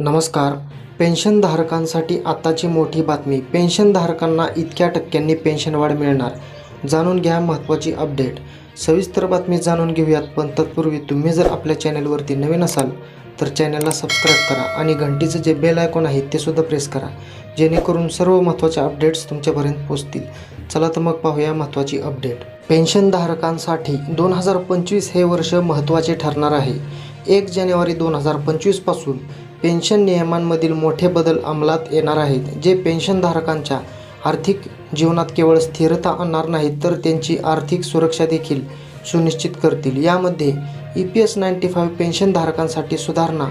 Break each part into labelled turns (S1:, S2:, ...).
S1: नमस्कार. पेन्शनधारकांसाठी आत्ताची मोठी बातमी. पेन्शनधारकांना इतक्या टक्क्यांनी पेन्शनवाढ मिळणार जाणून घ्या महत्त्वाची अपडेट. सविस्तर बातमी जाणून घेऊयात पण तत्पूर्वी तुम्ही जर आपल्या चॅनलवरती नवीन असाल तर चॅनलला सबस्क्राईब करा आणि घंटीचं जे बेल आयकॉन आहे ते सुद्धा प्रेस करा जेणेकरून सर्व महत्त्वाच्या अपडेट्स तुमच्यापर्यंत पोहोचतील. चला तर मग पाहूया महत्त्वाची अपडेट. पेन्शनधारकांसाठी दोन हजार पंचवीस हे वर्ष महत्त्वाचे ठरणार आहे. एक जानेवारी दोन हजार पंचवीसपासून पेन्शन नियमांमधील मोठे बदल अंमलात येणार आहेत. जे पेन्शनधारकांच्या आर्थिक जीवनात केवळ स्थिरता आणणार नाहीत तर त्यांची आर्थिक सुरक्षा देखील सुनिश्चित करतील. यामध्ये E P S ninety five पेन्शनधारकांसाठी सुधारणा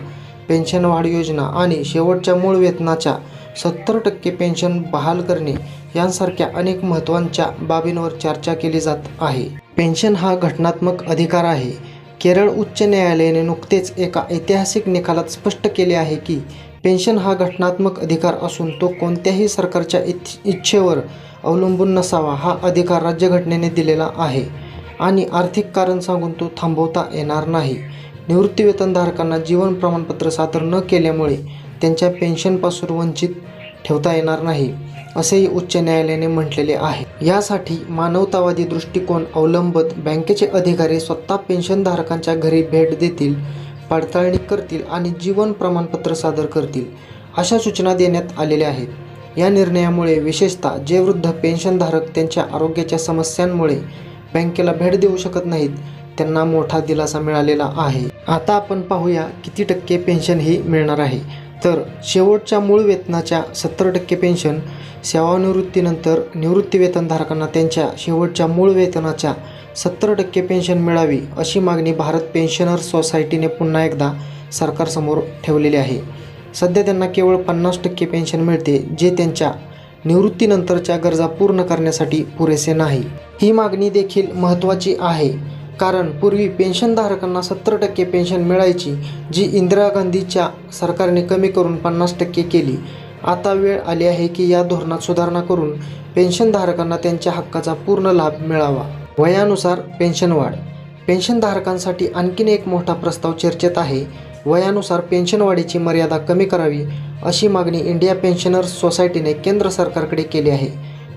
S1: पेन्शन वाढ योजना आणि शेवटच्या मूळ वेतनाच्या सत्तर टक्के पेन्शन बहाल करणे यांसारख्या अनेक महत्त्वांच्या बाबींवर चर्चा केली जात आहे. पेन्शन हा घटनात्मक अधिकार आहे. केरळ उच्च न्यायालयाने नुकतेच एका ऐतिहासिक निकालात स्पष्ट केले आहे की पेन्शन हा घटनात्मक अधिकार असून तो कोणत्याही सरकारच्या इच्छेवर अवलंबून नसावा हा अधिकार राज्यघटनेने दिलेला आहे. आणि आर्थिक कारण सांगून तो थांबवता येणार नाही. निवृत्तीवेतनधारकांना जीवन प्रमाणपत्र सादर न केल्यामुळे त्यांच्या पेन्शनपासून वंचित ठेवता येणार नाही. असेही उच्च न्यायालयाने म्हटलेले आहे. यासाठी मानवतावादी दृष्टिकोन अवलंबत बँकेचे अधिकारी स्वतः पेन्शनधारकांच्या घरी भेट देतील पडताळणी करतील आणि जीवन प्रमाणपत्र सादर करतील अशा सूचना देण्यात आलेल्या आहेत. या निर्णयामुळे विशेषतः जे वृद्ध पेन्शनधारक त्यांच्या आरोग्याच्या समस्यांमुळे बँकेला भेट देऊ शकत नाहीत त्यांना मोठा दिलासा मिळालेला आहे. आता आपण पाहूया किती टक्के पेन्शन ही मिळणार आहे. तर शेवटच्या मूळ वेतनाच्या सत्तर टक्के पेन्शन सेवानिवृत्तीनंतर निवृत्तीवेतनधारकांना त्यांच्या शेवटच्या मूळ वेतनाच्या सत्तर टक्के पेन्शन मिळावी अशी मागणी भारत पेन्शनर्स सोसायटीने पुन्हा एकदा सरकारसमोर ठेवलेली आहे. सध्या त्यांना केवळ पन्नास टक्के पेन्शन मिळते जे त्यांच्या निवृत्तीनंतरच्या गरजा पूर्ण करण्यासाठी पुरेसे नाही. ही मागणी देखील महत्त्वाची आहे कारण पूर्वी पेन्शनधारकांना सत्तर टक्के पेन्शन मिळायची जी इंदिरा गांधीच्या सरकारने कमी करून पन्नास टक्के केली आता वेळ आली आहे की या धोरणात सुधारणा करून पेन्शनधारकांना त्यांच्या हक्काचा पूर्ण लाभ मिळावा. वयानुसार पेन्शन वाढ. पेन्शनधारकांसाठी आणखीन एक मोठा प्रस्ताव चर्चेत आहे. वयानुसार पेन्शन वाढीची मर्यादा कमी करावी अशी मागणी इंडिया पेन्शनर्स सोसायटीने केंद्र सरकारकडे केली आहे.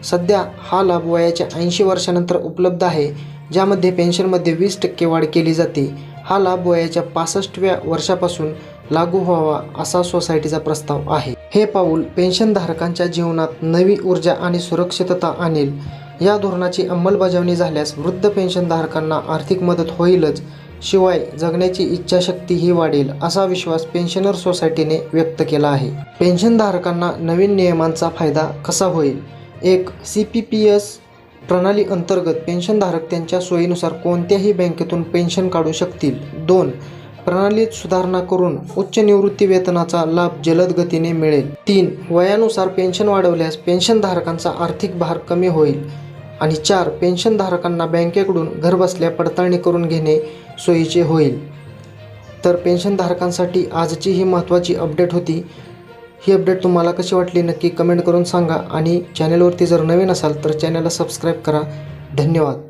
S1: सध्या हा लाभ वयाच्या ऐंशी वर्षानंतर उपलब्ध आहे ज्यामध्ये पेन्शनमध्ये वीस टक्के वाढ केली जाते. हा लाभ वयाच्या पासष्टव्या वर्षापासून लागू व्हावा असा सोसायटीचा प्रस्ताव आहे. हे पाऊल पेन्शनधारकांच्या जीवनात नवी ऊर्जा आणि सुरक्षितता आणेल. या धोरणाची अंमलबजावणी झाल्यास वृद्ध पेन्शनधारकांना आर्थिक मदत होईलच. शिवाय जगण्याची इच्छाशक्तीही वाढेल असा विश्वास पेन्शनर सोसायटीने व्यक्त केला आहे. पेन्शनधारकांना नवीन नियमांचा फायदा कसा होईल? एक सी पी पी एस प्रणाली अंतर्गत पेन्शनधारक त्यांच्या सोयीनुसार कोणत्याही बँकेतून पेन्शन काढू शकतील. दोन प्रणालीत सुधारणा करून उच्च निवृत्ती वेतनाचा लाभ जलद गतीने मिळेल. तीन वयानुसार पेन्शन वाढवल्यास पेन्शनधारकांचा आर्थिक भार कमी होईल. आणि चार पेन्शनधारकांना बँकेकडून घरबसल्या पडताळणी करून घेणे सोयीचे होईल. तर पेन्शनधारकांसाठी आजची ही महत्त्वाची अपडेट होती. ही अपडेट तुम्हाला कशी वाटली नक्की कमेंट करून सांगा. आणि चॅनलवरती जर नवीन असाल तर चॅनलला सबस्क्राईब करा. धन्यवाद.